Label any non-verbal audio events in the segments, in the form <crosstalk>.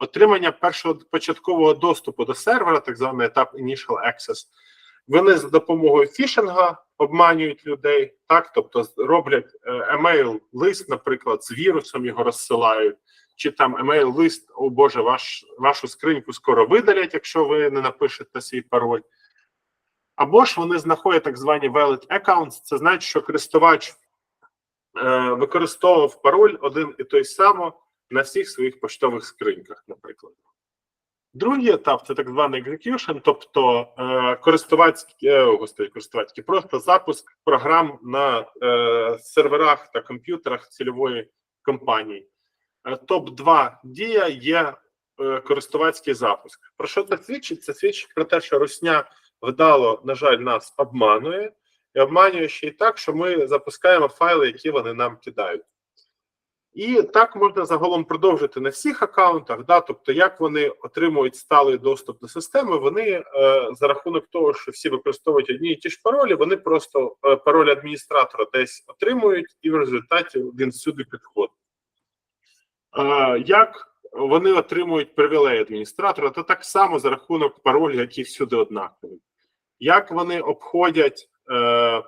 отримання першого початкового доступу до сервера, так званий етап Initial Access. Вони за допомогою фішинга обманюють людей, так тобто роблять е, емейл лист, наприклад, з вірусом його розсилають, чи там емейл лист, о Боже, ваш вашу скриньку скоро видалять, якщо ви не напишете свій пароль. Або ж вони знаходять так звані valid accounts, це значить, що користувач е, використовував пароль один і той самий на всіх своїх поштових скриньках, наприклад. Другий етап це так званий execution, тобто е, користувацький, е, господи, користувацький, просто запуск програм на е, серверах та комп'ютерах цільової компанії. Е, Топ-2 дія є е, користувацький запуск. Про що це свідчить? Це свідчить про те, що Русня вдало, на жаль, нас обманує, і обманює ще й так, що ми запускаємо файли, які вони нам кидають. І так можна загалом продовжити на всіх аккаунтах. Да, тобто, як вони отримують сталий доступ до системи, вони е, за рахунок того, що всі використовують одні і ті ж паролі, вони просто е, пароль адміністратора десь отримують, і в результаті він всюди підходить. Е, як вони отримують привілей адміністратора, то так само за рахунок паролю, які всюди однакові. Як вони обходять е,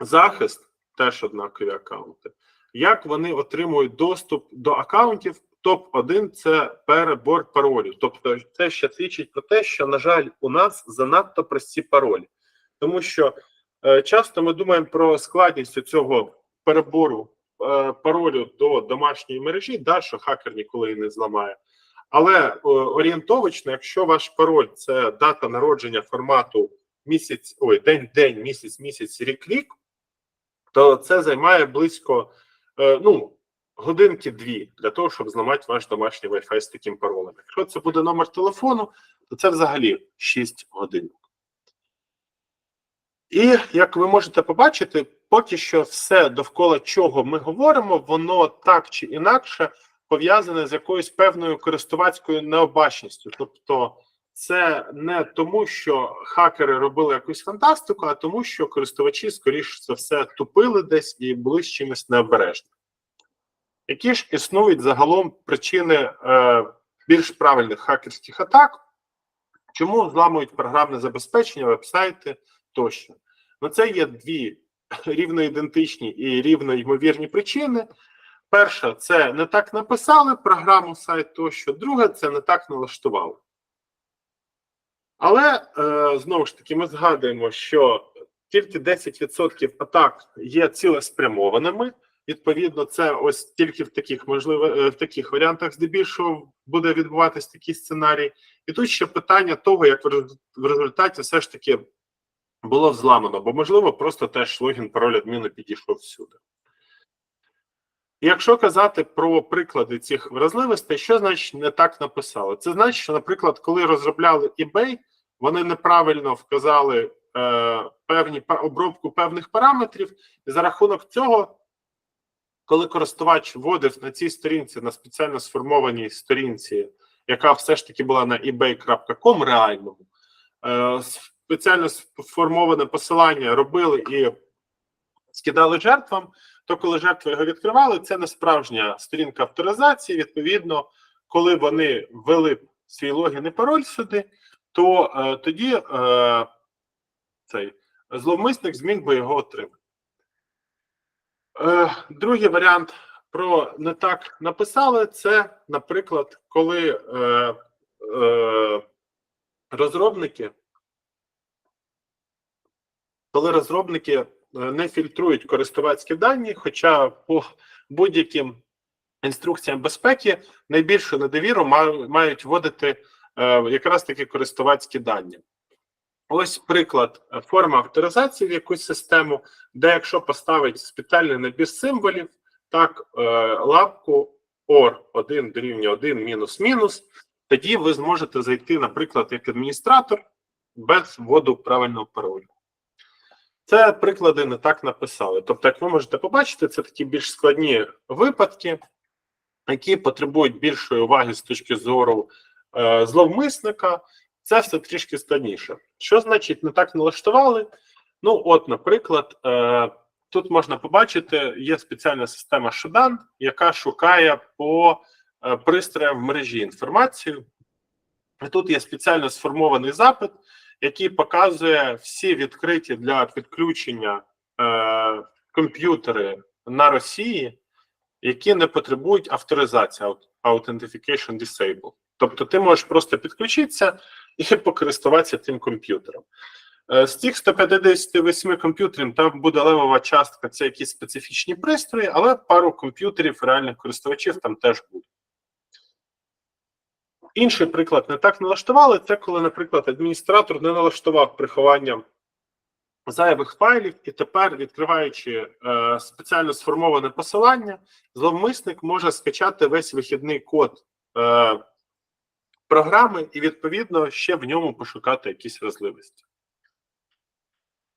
захист, теж однакові аккаунти. Як вони отримують доступ до аккаунтів? Топ-1 це перебор паролів. Тобто, це ще свідчить про те, що, на жаль, у нас занадто прості паролі, тому що е, часто ми думаємо про складність цього перебору е, паролю до домашньої мережі, да, що хакер ніколи не зламає. Але е, орієнтовично, якщо ваш пароль це дата народження формату місяць, ой, день, день, місяць, місяць, рік, рік, то це займає близько е, ну, годинки-дві для того, щоб зламати ваш домашній Wi-Fi з таким паролем. Якщо це буде номер телефону, то це взагалі 6 годин. І як ви можете побачити, поки що все довкола чого ми говоримо, воно так чи інакше пов'язане з якоюсь певною користувацькою необачністю. Тобто, це не тому, що хакери робили якусь фантастику, а тому, що користувачі, скоріш за все, тупили десь і були з чимось необережні. Які ж існують загалом причини е, більш правильних хакерських атак? Чому зламують програмне забезпечення, вебсайти тощо? Ну, це є дві <laughs> рівно ідентичні і рівно ймовірні причини. Перша це не так написали програму сайт тощо, друге це не так налаштували. Але е, знову ж таки, ми згадуємо, що тільки 10% атак є цілеспрямованими. Відповідно, це ось тільки в таких можливо е, в таких варіантах, здебільшого буде відбуватись такий сценарій. І тут ще питання того, як в результаті все ж таки було взламано, бо можливо просто теж логін пароль адміну підійшов всюди. Якщо казати про приклади цих вразливостей, що значить не так написали? Це значить, що, наприклад, коли розробляли eBay, вони неправильно вказали е, певні обробку певних параметрів, і за рахунок цього, коли користувач вводив на цій сторінці, на спеціально сформованій сторінці, яка все ж таки була на ebay.com реальному, е, спеціально сформоване посилання робили і скидали жертвам, то коли жертви його відкривали, це не справжня сторінка авторизації. Відповідно, коли вони ввели свій логін і пароль сюди, то е, тоді е, цей зловмисник зміг би його отримати. Е, другий варіант про не так написали: це, наприклад, коли е, е, розробники, коли розробники е, не фільтрують користувацькі дані, хоча по будь-яким інструкціям безпеки найбільшу недовіру мають вводити якраз таки користувацькі дані. Ось приклад е, форма авторизації в якусь систему, де якщо поставить спеціальний набір символів, так, е, лапку OR 1 дорівнює 1 мінус мінус, тоді ви зможете зайти, наприклад, як адміністратор без вводу правильного паролю. Це приклади не так написали. Тобто, як ви можете побачити, це такі більш складні випадки, які потребують більшої уваги з точки зору е, зловмисника. Це все трішки складніше. Що значить не так налаштували? Ну, от, наприклад, е, тут можна побачити, є спеціальна система Shodan, яка шукає по е, пристроям в мережі інформацію. І тут є спеціально сформований запит, який показує всі відкриті для підключення е, комп'ютери на Росії, які не потребують авторизації Authentication Disable. Тобто ти можеш просто підключитися і <laughs> покористуватися тим комп'ютером. Е, З тих 158 комп'ютерів там буде левова частка, це якісь специфічні пристрої, але пару комп'ютерів реальних користувачів там теж буде. Інший приклад не так налаштували. Це коли, наприклад, адміністратор не налаштував приховання зайвих файлів, і тепер, відкриваючи е, спеціально сформоване посилання, зловмисник може скачати весь вихідний код е, програми і, відповідно, ще в ньому пошукати якісь вразливості.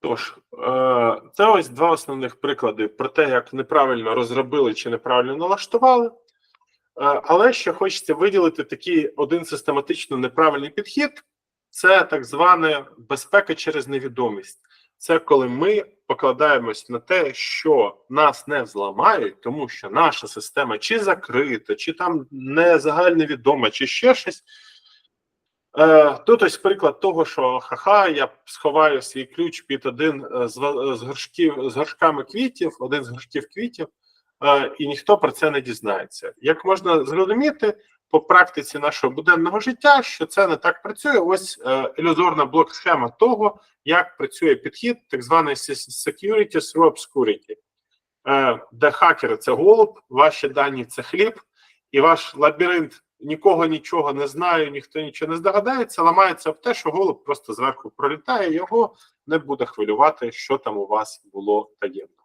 Тож, е, це ось два основних приклади про те, як неправильно розробили чи неправильно налаштували. Е, Але ще хочеться виділити такий один систематично неправильний підхід: це так звана безпека через невідомість. Це коли ми покладаємось на те, що нас не зламають, тому що наша система чи закрита, чи там не загальновідома, чи ще щось. Е, Тут ось приклад того, що ха-ха, я сховаю свій ключ під один е, з, горшків з горшками квітів, один з горшків квітів, і ніхто про це не дізнається. Як можна зрозуміти по практиці нашого буденного життя, що це не так працює. Ось е, ілюзорна блок-схема того, як працює підхід, так званий security through obscurity, е, де хакери це голуб, ваші дані це хліб, і ваш лабіринт нікого нічого не знає, ніхто нічого не здогадається, ламається об те, що голуб просто зверху пролітає, його не буде хвилювати, що там у вас було таємно.